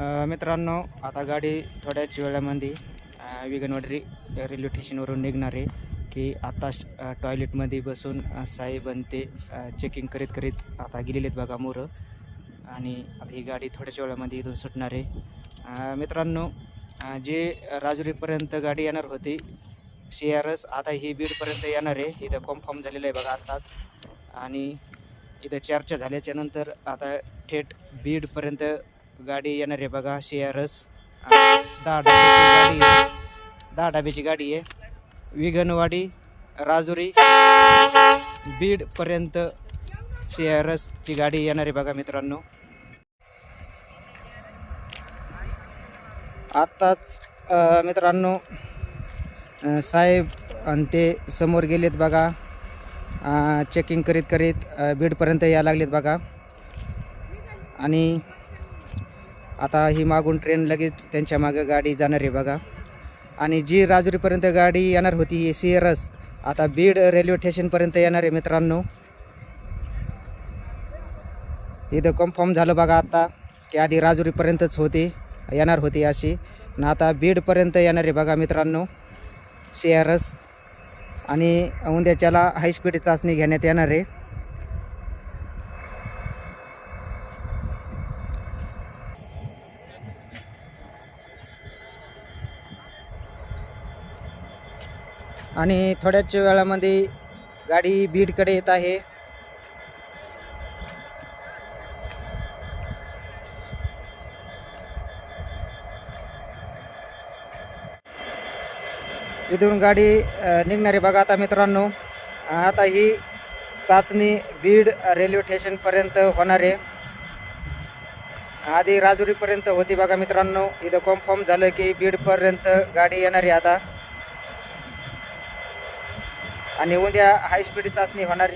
मित्रांनो आता गाडी थोड्याच वेळामध्ये विगनवाडी रेल्वे स्टेशनवरून निघणार आहे की आता टॉयलेटमध्ये बसून साहेब आणि ते चेकिंग करीत करीत आता गेलेले आहेत बघा मोरं. आणि आता ही गाडी थोड्याच वेळामध्ये इथून सुटणार आहे. मित्रांनो जे राजुरीपर्यंत गाडी येणार होती सी आर एस आता ही बीडपर्यंत येणार आहे. इथं कन्फर्म झालेलं आहे बघा आत्ताच आणि इथं चर्चा झाल्याच्यानंतर आता थेट बीडपर्यंत गाडी येणार आहे बघा सी आर एस दहा डब्याची गाडी आहे. दहा डब्याची गाडी आहे. विघनवाडी राजुरी बीडपर्यंत सी आर एसची गाडी येणार आहे बघा मित्रांनो. आत्ताच मित्रांनो साहेब आणि ते समोर गेलेत बघा. चेकिंग करीत करीत बीडपर्यंत यायला लागलेत बघा. आणि आता ही मागून ट्रेन लगेच त्यांच्या मागं गाडी जाणार आहे बघा. आणि जी राजुरीपर्यंत गाडी येणार होती ही सी आर एस आता बीड रेल्वे स्टेशनपर्यंत येणार आहे मित्रांनो. इथं कन्फर्म झालं बघा आता की आधी राजुरीपर्यंतच होती येणार होती अशी. आणि आता बीडपर्यंत येणार आहे बघा मित्रांनो सी आर एस आणि उद्याच्याला हायस्पीड चाचणी घेण्यात येणार आहे. आणि थोड्याच वेळामध्ये गाडी बीडकडे येत आहे. इथून गाडी निघणारी बघा आता मित्रांनो. आता ही चाचणी बीड रेल्वे स्टेशनपर्यंत होणार आहे. आधी राजुरीपर्यंत होती बघा मित्रांनो. इथं कन्फर्म झालं की बीडपर्यंत गाडी येणार आहे आता. आणि उद्या हायस्पीड चाचणी होणार